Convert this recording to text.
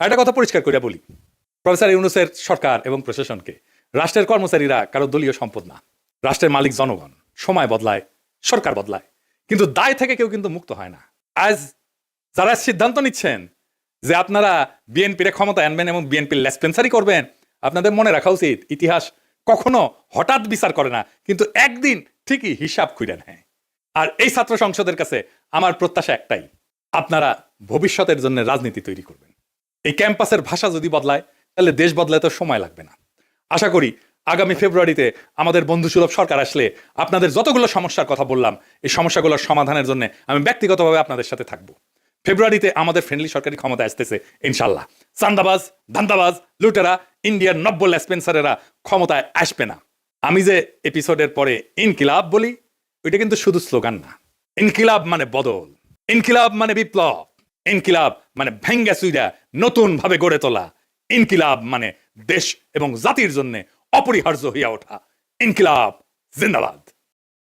একটা কথা পরিষ্কার করে বলি। প্রফেসর ইউনুসের সরকার এবং প্রশাসনকে রাষ্ট্রের কর্মচারীরা কারও দলীয় সম্পদ না। রাষ্ট্রের মালিক জনগণ, সময় বদলায়, সরকার বদলায়। কিন্তু দায় থেকে কেউ কিন্তু মুক্ত হয় না। আজ যারা সিদ্ধান্ত নিচ্ছেন যে আপনারা বিএনপির ক্ষমতা আনবেন এবং বিএনপির লেসপেন্সারি করবেন, আপনাদের মনে রাখা উচিত, ইতিহাস কখনো হঠাৎ বিচার করে না, কিন্তু একদিন ঠিকই হিসাব খুঁড়ে নেয়। আর এই ছাত্র সংসদের কাছে আমার প্রত্যাশা একটাই, আপনারা ভবিষ্যতের জন্য রাজনীতি তৈরি করবেন। এই ক্যাম্পাসের ভাষা যদি বদলায়, তাহলে দেশ বদলায় তো সময় লাগবে না। আশা করি আগামী ফেব্রুয়ারিতে আমাদের বন্ধুসুলভ সরকার আসলে আপনাদের যতগুলো সমস্যার কথা বললাম, এই সমস্যাগুলোর সমাধানের জন্য আমি ব্যক্তিগতভাবে আপনাদের সাথে থাকব। ফেব্রুয়ারিতে আমাদের ফ্রেন্ডলি সরকারি ক্ষমতা আসতেছে ইনশাল্লাহ চান্দাবাজ, ধান্দাবাজ, লুটেরা, ইন্ডিয়ার নব্য লেসপেন্সারেরা ক্ষমতায় আসবে না। আমি যে এপিসোডের পরে ইনকিলাব বলি, ওইটা কিন্তু শুধু স্লোগান না। ইনকিলাব মানে বদল। ইনকিলাব মানে বিপ্লব। ইনকিলাব মানে ভেঙ্গা সুইরা নতুন ভাবে গড়ে তোলা। ইনকিলাব মানে দেশ এবং জাতির জন্য অপরিহার্য হইয়া ওঠা। ইনকিলাব, জিন্দাবাদ।